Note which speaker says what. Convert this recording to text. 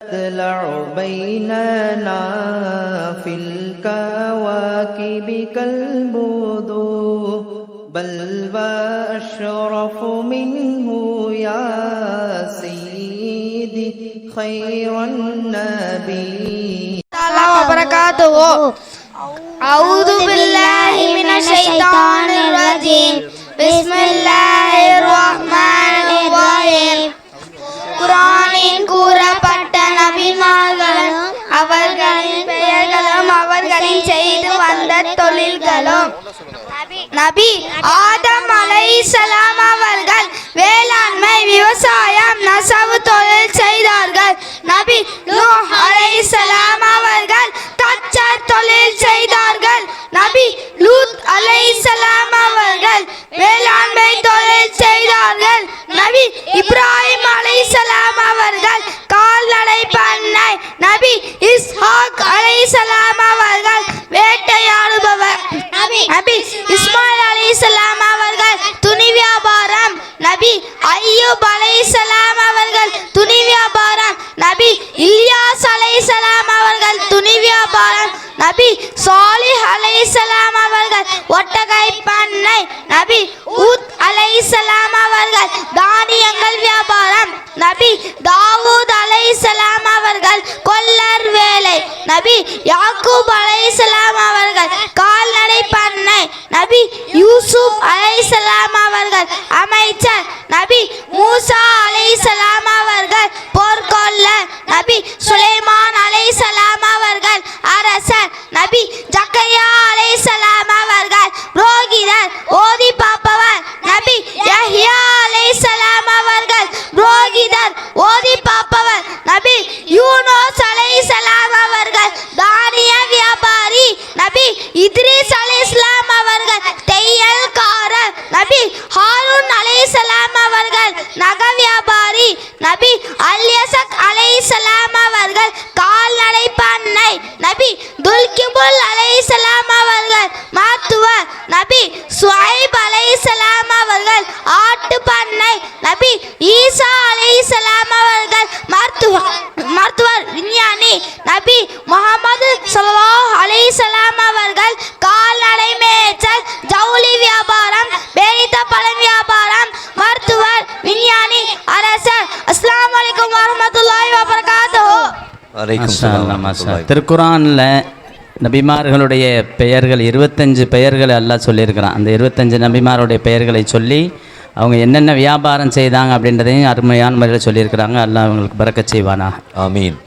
Speaker 1: تطلع بيننا في الكواكب كالبدور بل وأشرف منه يا سيدي خير النبي.
Speaker 2: تعالى وبركاته. أعوذ بالله من الشيطان الرجيم. بسم الله. தொழில்களும் நபி ஆதம் அலைஹிஸ்ஸலாம் அவர்கள் வேளாண்மை விவசாயம் நெசவு தொழில் செய்தார்கள். நபி நூஹ் அலைஹிஸ்ஸலாம் அவர்கள் தச்சர் தொழில் செய்தார்கள். நபி லூத் அலைஹிஸ்ஸலாம் அவர்கள் வேளாண்மை தொழில் செய்தார்கள். நபி இப்ராஹிம் அலைஹிஸ்ஸலாம் அவர்கள் கால்நடை பண்ணை. நபி இஸ்ஹாக் அலைஹிஸ்ஸலாம் அவர்கள் வேட்டையாடுபவர் நபி இஸ்மாயில் அலைஹிஸ்ஸலாம் அவர்கள் துணி வியாபாரம். நபி ஐயூப் அலைஹிஸ்ஸலாம் அவர்கள் துணி வியாபாரம். நபி இல்யாஸ் அலைஹிஸ்ஸலாம் அவர்கள் துணி வியாபாரம். நபி சாலிஹ் இஸ்லாம் அவர்கள் ஒட்டகை பண்ணை. நபி ஊத் அலைஹிஸ்ஸலாம் அவர்கள் தானியங்கள் வியாபாரம். நபி தாவூத் அலைஹிஸ்ஸலாம் அவர்கள் கொல்லர் வேலை. நபி யாக்கூப் அலை இஸ்லாம் நபி யூசுப் அலைசலாம் அவர்கள் அமைச்சர் நபி மூசா அலைசலாம் அவர்கள் போர்க்கொல்லர் நபி சுலைமான் அலைசலாம் அவர்கள் அரசர் நபி ஜக்கரியா ஈசா அலைஹிஸ்ஸலாம் அவர்கள் மருத்துவர் மருத்துவர் விஞ்ஞானி நபி முகமது ஸல்லல்லாஹு அலைஹிஸ்ஸலாம் அவர்கள் கால்நடை மேய்ச்சல் ஜவுளி வியாபாரம் பேரித்த பழம் வியாபாரம் மருத்துவர் விஞ்ஞானி அரசர் அஸ்ஸலாமு அலைக்கும் வரஹ்மத்துல்லாஹி வபரகாத்துஹு
Speaker 3: வலைக்கும் சலாம்
Speaker 4: மாஷா
Speaker 3: வரஹ்மத்துல்லாஹி.
Speaker 4: திருக்குறானில் நபிமார்களுடைய பெயர்கள் இருபத்தஞ்சு பெயர்களை அல்லாஹ் சொல்லியிருக்கிறான் அந்த இருபத்தஞ்சு நபிமாருடைய பெயர்களை சொல்லி அவங்க என்னென்ன வியாபாரம் செய்தாங்க அப்படின்றதையும் அருமையான முறையில் சொல்லியிருக்கிறாங்க. எல்லாம் அவங்களுக்கு பறக்க செய்வானா
Speaker 3: ஆமீன்.